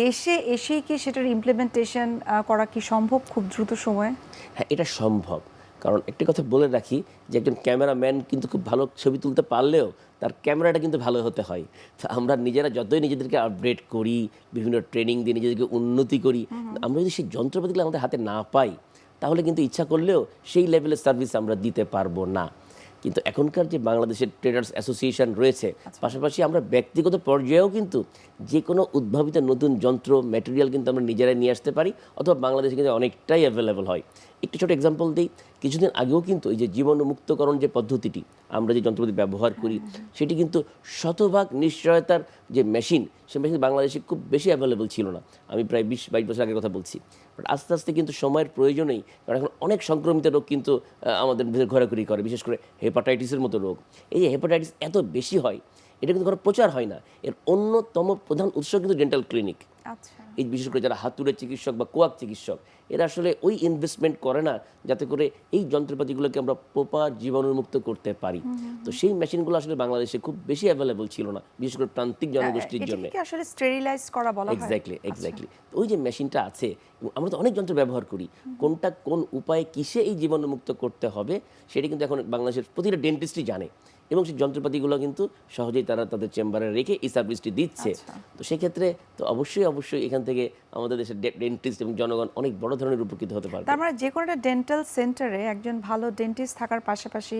দেশে এসেই কি সেটার ইমপ্লিমেন্টেশন করা কি সম্ভব খুব দ্রুত সময়ে? হ্যাঁ এটা সম্ভব। কারণ একটি কথা বলে রাখি যে একজন ক্যামেরাম্যান কিন্তু খুব ভালো ছবি তুলতে পারলেও তার ক্যামেরাটা কিন্তু ভালো হতে হয়। তো আমরা নিজেরা যতই নিজেদেরকে আপডেট করি বিভিন্ন ট্রেনিং দিয়ে নিজেদেরকে উন্নতি করি আমরা যদি সেই যন্ত্রপাতিগুলো আমাদের হাতে না পাই তাহলে কিন্তু ইচ্ছা করলেও সেই লেভেলের সার্ভিস আমরা দিতে পারব না। কিন্তু এখনকার যে বাংলাদেশের ট্রেডার্স অ্যাসোসিয়েশন রয়েছে পাশাপাশি আমরা ব্যক্তিগত পর্যায়েও কিন্তু যে কোনো উদ্ভাবিত নতুন যন্ত্র ম্যাটেরিয়াল কিন্তু আমরা নিজেরাই নিয়ে আসতে পারি অথবা বাংলাদেশে কিন্তু অনেকটাই অ্যাভেলেবল হয়। একটু ছোট এক্সাম্পল দিই কিছুদিন আগেও কিন্তু এই যে জীবাণুমুক্তকরণ যে পদ্ধতিটি আমরা যে যন্ত্রপাতি ব্যবহার করি সেটি কিন্তু শতভাগ নিশ্চয়তার যে মেশিন সে মেশিন বাংলাদেশে খুব বেশি অ্যাভেলেবল ছিল না। আমি প্রায় বিশ বাইশ বছর আগের কথা বলছি। বাট আস্তে আস্তে কিন্তু সময়ের প্রয়োজনেই কারণ এখন অনেক সংক্রমিত রোগ কিন্তু আমাদের ঘোরাঘুরি করে বিশেষ করে হেপাটাইটিসের মতো রোগ। এই যে হেপাটাইটিস এত বেশি হয়, এটা কিন্তু কোনো প্রচার হয় না। এর অন্যতম প্রধান উৎস কিন্তু ডেন্টাল ক্লিনিক আচ্ছা। এই বিশেষ করে যারা হাতুড়ের চিকিৎসক বা কোয়াক চিকিৎসক এরা আসলে ওই ইনভেস্টমেন্ট করে না যাতে করে এই যন্ত্রপাতিগুলোকে আমরা প্রপার জীবাণুমুক্ত করতে পারি। তো সেই মেশিনগুলো আসলে বাংলাদেশে খুব বেশি অ্যাভেলেবল ছিল না বিশেষ করে প্রান্তিক জনগোষ্ঠীর জন্য। আসলে স্টেরিলাইজ করা বলা হয়? এক্স্যাক্টলি এক্স্যাক্টলি ওই যে মেশিনটা আছে আমরা তো অনেক যন্ত্র ব্যবহার করি কোনটা কোন উপায়ে কিসে এই জীবাণুমুক্ত করতে হবে সেটা কিন্তু এখন বাংলাদেশের প্রতিটা ডেন্টিস্টই জানে। এবং সেই যন্ত্রপাতিগুলো কিন্তু সহজেই তারা তাদের চেম্বারে রেখে এই সার্ভিসটি দিচ্ছে। তো সেক্ষেত্রে তো অবশ্যই অবশ্যই এখান থেকে আমাদের দেশের ডেন্টিস্ট এবং জনগণ অনেক বড় ধরনের উপকৃত হতে পারবে। তার মানে যে কোনো একটা ডেন্টাল সেন্টারে একজন ভালো ডেন্টিস্ট থাকার পাশাপাশি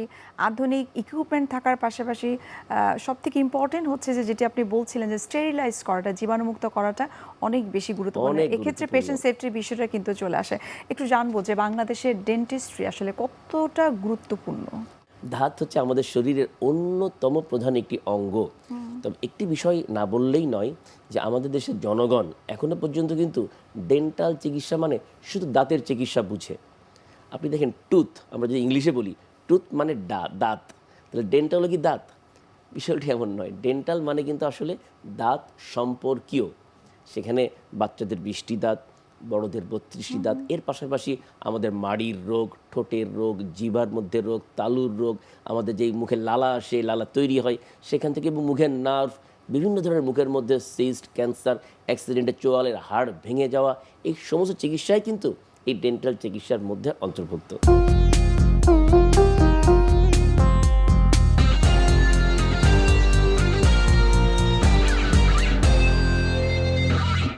আধুনিক ইকুইপমেন্ট থাকার পাশাপাশি সব থেকে ইম্পর্টেন্ট হচ্ছে যে যেটি আপনি বলছিলেন যে স্টেরিলাইজ করাটা জীবাণুমুক্ত করাটা অনেক বেশি গুরুত্বপূর্ণ। এক্ষেত্রে পেশেন্ট সেফটির বিষয়টা কিন্তু চলে আসে। একটু জানব যে বাংলাদেশের ডেন্টিস্ট্রি আসলে কতটা গুরুত্বপূর্ণ? দাঁত হচ্ছে আমাদের শরীরের অন্যতম প্রধান একটি অঙ্গ। তবে একটি বিষয় না বললেই নয় যে আমাদের দেশের জনগণ এখনও পর্যন্ত কিন্তু ডেন্টাল চিকিৎসা মানে শুধু দাঁতের চিকিৎসা বুঝে। আপনি দেখেন টুথ, আমরা যদি ইংলিশে বলি, টুথ মানে দাঁত। তাহলে ডেন্টাল কি দাঁত? বিষয়টি এমন নয়। ডেন্টাল মানে কিন্তু আসলে দাঁত সম্পর্কীয়। সেখানে বাচ্চাদের বৃষ্টি দাঁত বড়দের বত্রিশটি দাঁত। এর পাশাপাশি আমাদের মাড়ির রোগ ঠোঁটের রোগ জিভার মধ্যে রোগ তালুর রোগ আমাদের যেই মুখে লালা আসে লালা তৈরি হয় সেখান থেকে মুখের নার্ভ বিভিন্ন ধরনের মুখের মধ্যে সিস্ট ক্যান্সার অ্যাক্সিডেন্টে চোয়ালের হাড় ভেঙে যাওয়া এই সমস্ত চিকিৎসাই কিন্তু এই ডেন্টাল চিকিৎসার মধ্যে অন্তর্ভুক্ত।